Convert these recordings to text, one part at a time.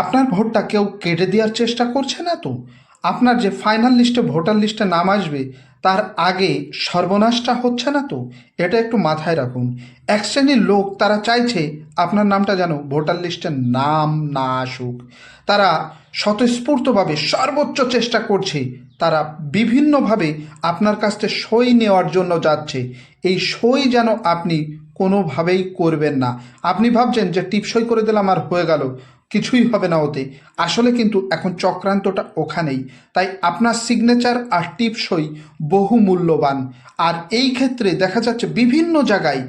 আপনার ভোটটা কেউ কেটে দেওয়ার চেষ্টা করছে না তো? আপনার যে ফাইনাল লিস্টে ভোটার লিস্টে নাম আসবে, তার আগে সর্বনাশটা হচ্ছে না তো? এটা একটু মাথায় রাখুন। এক শ্রেণির লোক তারা চাইছে আপনার নামটা যেন ভোটার লিস্টে নাম না আসুক। তারা স্বতঃস্ফূর্তভাবে সর্বোচ্চ চেষ্টা করছে। তারা বিভিন্নভাবে আপনার কাছ থেকে সই নেওয়ার জন্য যাচ্ছে। এই সই যেন আপনি কোনোভাবেই করবেন না। আপনি ভাবছেন যে টিপসই করে দিলাম আর হয়ে গেল। কিছুই হবে না ওতে আসলে কিন্তু এখন চক্রান্তটা ওখানেই। তাই আপনার সিগনেচার আর টিপসই বহু মূল্যবান আর এই ক্ষেত্রে দেখা যাচ্ছে বিভিন্ন জায়গায়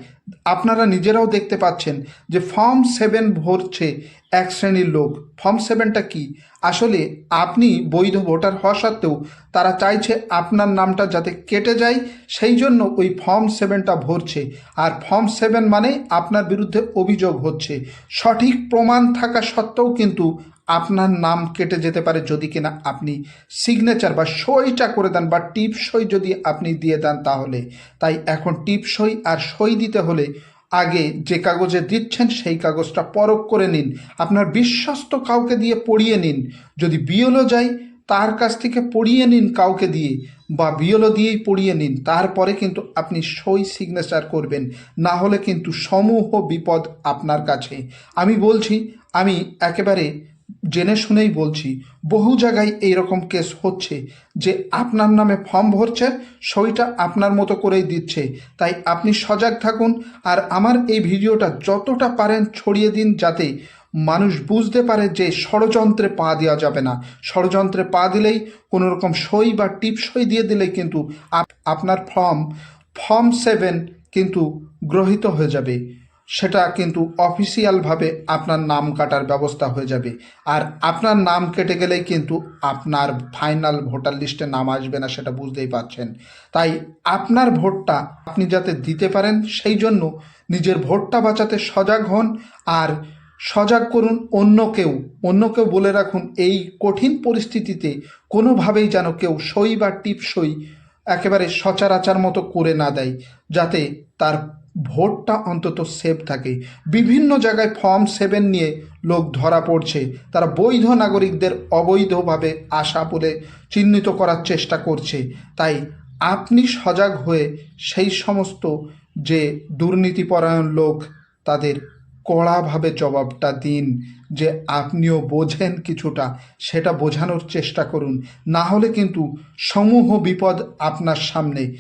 আপনারা নিজেরাও দেখতে পাচ্ছেন যে ফর্ম সেভেন ভরছে এক শ্রেণির লোক। ফর্ম সেভেনটা কি? আসলে আপনি বৈধ ভোটার হওয়া সত্ত্বেও তারা চাইছে আপনার নামটা যাতে কেটে যায়, সেই জন্য ওই ফর্ম সেভেনটা ভরছে। আর ফর্ম সেভেন মানে আপনার বিরুদ্ধে অভিযোগ হচ্ছে। সঠিক প্রমাণ থাকা সত্ত্বেও কিন্তু আপনার নাম কেটে যেতে পারে যদি কিনা আপনি সিগনেচার বা সইটা করে দেন বা টিপ সই যদি আপনি দিয়ে দেন তাহলে। তাই এখন টিপ সই আর সই দিতে হলে আগে যে কাগজে দিচ্ছেন সেই কাগজটা পরখ করে নিন। আপনার বিশ্বস্ত কাউকে দিয়ে পড়িয়ে নিন। যদি বিয়লো যায় তার কাছ থেকে পড়িয়ে নিন কাউকে দিয়ে বা বিয়লো দিয়েই পড়িয়ে নিন। তারপরে কিন্তু আপনি সই সিগনেচার করবেন। না হলে কিন্তু সমূহ বিপদ আপনার কাছে। আমি বলছি, আমি একেবারে জেনে শুনেই বলছি, বহু জায়গায় এইরকম কেস হচ্ছে যে আপনার নামে ফর্ম ভরছে, সইটা আপনার মতো করেই দিচ্ছে। তাই আপনি সজাগ থাকুন আর আমার এই ভিডিওটা যতটা পারেন ছড়িয়ে দিন যাতে মানুষ বুঝতে পারে যে ষড়যন্ত্রে পা দেওয়া যাবে না। ষড়যন্ত্রে পা দিলেই কোনো রকম সই বা টিপ সই দিয়ে দিলেই কিন্তু আপনার ফর্ম ফর্ম সেভেন কিন্তু গ্রহীত হয়ে যাবে। সেটা কিন্তু অফিসিয়ালভাবে আপনার নাম কাটার ব্যবস্থা হয়ে যাবে। আর আপনার নাম কেটে গেলেই কিন্তু আপনার ফাইনাল ভোটার লিস্টে নাম আসবে না সেটা বুঝতেই পারছেন। তাই আপনার ভোটটা আপনি যাতে দিতে পারেন, সেই জন্য নিজের ভোটটা বাঁচাতে সজাগ হন আর সজাগ করুন অন্য কেউ। অন্য কেউ বলে রাখুন, এই কঠিন পরিস্থিতিতে কোনোভাবেই যেন কেউ সই বা টিপসই একেবারে সচরাচার মতো করে না দেয়, যাতে তার ভোটটা অন্তত সেভ থাকে। বিভিন্ন জায়গায় ফর্ম সেভেন নিয়ে লোক ধরা পড়ছে। তারা বৈধ নাগরিকদের অবৈধভাবে আশা বলে চিহ্নিত করার চেষ্টা করছে। তাই আপনি সজাগ হয়ে সেই সমস্ত যে দুর্নীতিপরায়ণ লোক, তাদের কড়াভাবে জবাবটা দিন যে আপনিও বোঝেন কিছুটা, সেটা বোঝানোর চেষ্টা করুন। না হলে কিন্তু সমূহ বিপদ আপনার সামনে।